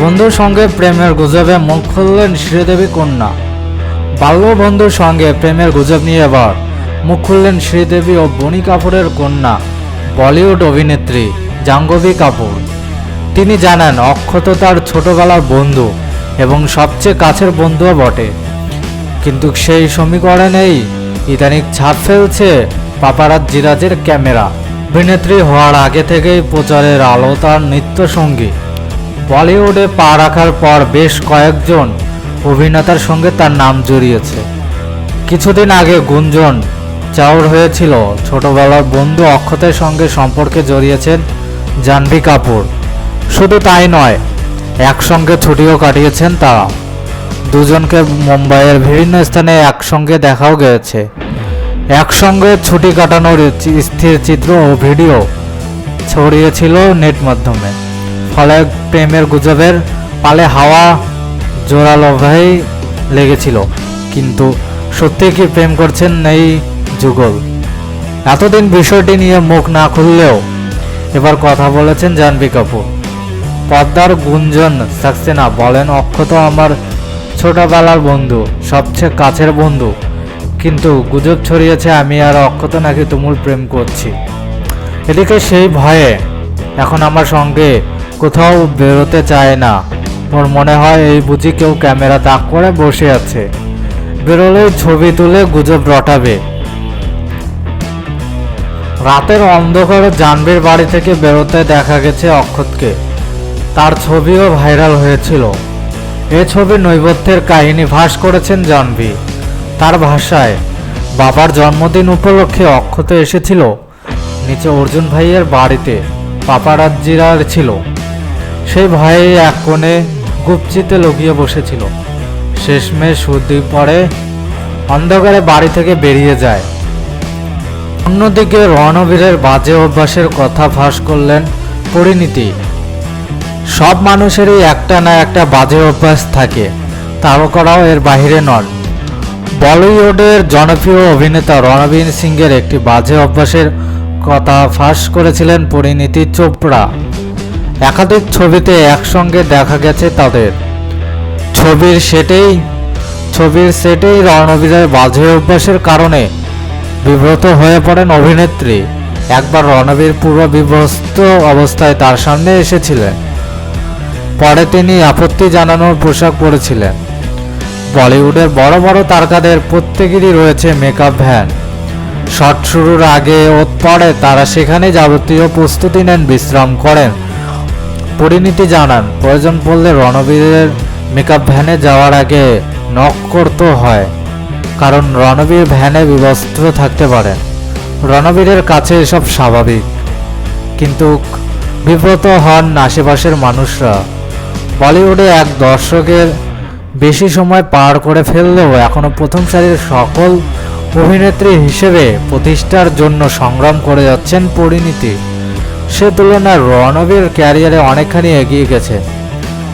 বন্ধুর সঙ্গে প্রেমের গুজবে মুখ খুললেন শ্রীদেবী কন্যা। বাল্য বন্ধুর সঙ্গে প্রেমের গুজব নিয়ে এবার মুখ খুললেন শ্রীদেবী ও বনি কাপুরের কন্যা, বলিউড অভিনেত্রী জাহ্নবী কাপুর। তিনি জানান অক্ষত তার ছোটবেলার বন্ধু এবং সবচেয়ে কাছের বন্ধুও বটে। কিন্তু সেই সমীকরণেই ইদানিং ছাপ ফেলছে পাপারাত জিরাজের ক্যামেরা। অভিনেত্রী হওয়ার আগে থেকেই প্রচারের আলো তার নৃত্য সঙ্গী বলিউডে পা রাখার পর বেশ কয়েকজন অভিনেতার সঙ্গে তার নাম জড়িয়েছে। কিছুদিন আগে গুঞ্জন চাউর হয়েছিল। ছোটবেলার বন্ধু অক্ষতের সঙ্গে সম্পর্কে জড়িয়েছেন জাহ্নবী কাপুর। শুধু তাই নয়, একসঙ্গে ছুটিও কাটিয়েছেন তারা। দুজনকে মুম্বাইয়ের বিভিন্ন স্থানে একসঙ্গে দেখাও গেছে। একসঙ্গে ছুটি কাটানোর স্থির চিত্র ও ভিডিও ছড়িয়েছিল নেট মাধ্যমে। ফলে প্রেমের গুজবের পালে হাওয়া জোরালো ভাই লেগেছিল। কিন্তু সত্যি কি প্রেম করছেন এই যুগল? এতদিন বিষয়টি নিয়ে মুখ না খুললেও এবার কথা বলেছেন জাহ্নবী কাপুর। পদ্মার গুঞ্জন, সাকসেনা বলেন অক্ষত আমার ছোটবেলার বন্ধু, সবচেয়ে কাছের বন্ধু। কিন্তু গুজব ছড়িয়েছে আমি আর অক্ষত নাকি তুমুল প্রেম করছি। এদিকে সেই ভয়ে এখন আমার সঙ্গে কোথাও বেরোতে চায় না। ওর মনে হয় এই বুঝি কেউ ক্যামেরা তাক করে বসে আছে। বেরোলেই ছবি তুলে গুজব রটাবে। রাতের অন্ধকারে জাহ্নবীর বাড়ি থেকে বেরোতে দেখা গেছে অক্ষতকে। তার ছবিও ভাইরাল হয়েছিল। এ ছবি নৈবত্যের কাহিনী ভাস করেছেন জাহ্নবী। তার ভাষায়, বাবার জন্মদিন উপলক্ষে অক্ষত এসেছিল। নিচে অর্জুন ভাইয়ের বাড়িতে, পাপারাজ্জিরার ছিল। সেই ভয়ে এক কোণে গুপচিতে লুকিয়ে বসেছিল। শেষমেশ সুদ্বীপ পরে অন্ধকারে বাড়ি থেকে বেরিয়ে যায়। অন্যদিকে রণবীরের বাজে অভ্যাসের কথা ফাঁস করলেন পরিণীতি। সব মানুষেরই একটা না একটা বাজে অভ্যাস থাকে। তারকারাও এর বাইরে নন। বলিউডের জনপ্রিয় অভিনেতা রণবীর সিংয়ের একটি বাজে অভ্যাসের কথা ফাঁস করেছিলেন পরিণীতি চোপড়া। একাধিক ছবিতে একসঙ্গে দেখা গেছে তাদের। ছবির সেটেই ছবির সেটেই রণবীরের বাজে অভ্যাসের কারণে বিব্রত হয়ে পড়েন অভিনেত্রী। একবার রণবীর পুরো বিভস্ত অবস্থায় তার সামনে এসেছিলেন। পরে তিনি আপত্তি জানানোর পোশাক পরেছিলেন। বলিউডের বড় বড় তারকাদের প্রত্যেকেরই রয়েছে মেকআপ ভ্যান। শট শুরুর আগে ওত পরে তারা সেখানে যাবতীয় প্রস্তুতি নেন, বিশ্রাম করেন। পরিণীতি জানান। প্রয়োজন পড়লে রণবীরের মেকআপ ভ্যানে যাওয়ার আগে নক করতে হয়, কারণ রণবীর ভ্যানে বিবস্ত্র থাকতে পারেন রণবীরের কাছে এসব স্বাভাবিক, কিন্তু বিব্রত হন আশেপাশের মানুষরা। বলিউডে এক দর্শকের বেশি সময় পার করে ফেললেও এখনও প্রথম সারির সকল অভিনেত্রী হিসেবে প্রতিষ্ঠার জন্য সংগ্রাম করে যাচ্ছেন পরিণীতি। সে তুলনায় রণবীর ক্যারিয়ারে অনেকখানি এগিয়ে গেছে।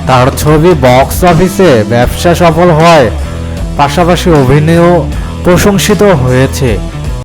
তার ছবি বক্স অফিসে ব্যবসা সফল হয়, পাশাপাশি অভিনয়ও প্রশংসিত হয়েছে।